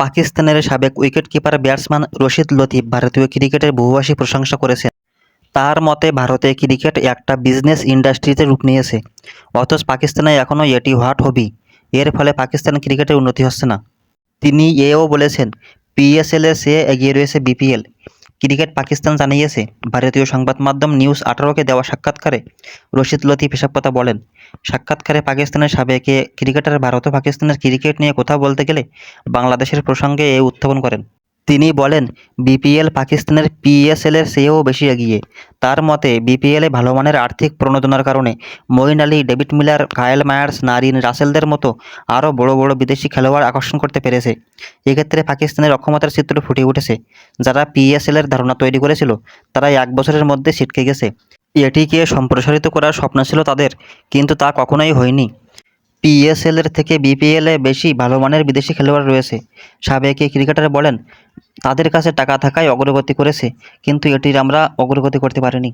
পাকিস্তানের সাবেক wicketkeeper batsman Rashid Latif ভারতীয় ক্রিকেটের বহুভাষী প্রশংসা করেছেন। তার মতে, ভারতে ক্রিকেট একটা বিজনেস ইন্ডাস্ট্রিতে রূপ নিয়েছে। অথচ পাকিস্তানে এখনও এটি হোয়াট হবি? এর ফলে পাকিস্তান ক্রিকেটের উন্নতি হচ্ছে না। তিনি এও বলেছেন পিএসএলের সে এগিয়ে রয়েছে বিপিএল। ক্রিকেট পাকিস্তান জানিয়েছে, ভারতীয় সংবাদ মাধ্যম নিউজ আঠারোকে দেওয়া সাক্ষাৎকারে রশিদ লতিফ হিসাব কথা বলেন। সাক্ষাৎকারে পাকিস্তানের সাবেক ক্রিকেটার ভারত ও পাকিস্তানের ক্রিকেট নিয়ে কথা বলতে গেলে বাংলাদেশের প্রসঙ্গে এ উত্থাপন করেন। তিনি বলেন, বিপিএল পাকিস্তানের পিএসএলের চেয়েও বেশি এগিয়ে। তার মতে, বিপিএলে ভালো মানের আর্থিক প্রণোদনার কারণে Moeen Ali, David Miller, Kyle Mayers, Narine রাসেলদের মতো আরও বড় বড় বিদেশি খেলোয়াড় আকর্ষণ করতে পেরেছে। এক্ষেত্রে পাকিস্তানের অক্ষমতার চিত্র ফুটে উঠেছে। যারা পিএসএলের ধারণা তৈরি করেছিল তারা এক বছরের মধ্যে ছিটকে গেছে। এটিকে সম্প্রসারিত করার স্বপ্ন ছিল তাদের, কিন্তু তা কখনোই হয়নি। পিএসএলের থেকে বিপিএলে বেশি ভালো মানের বিদেশি খেলোয়াড় রয়েছে। সাবেক এই ক্রিকেটার বলেন, তাদের কাছে টাকা থাকায় অগ্রগতি করেছে, কিন্তু এটির আমরা অগ্রগতি করতে পারিনি।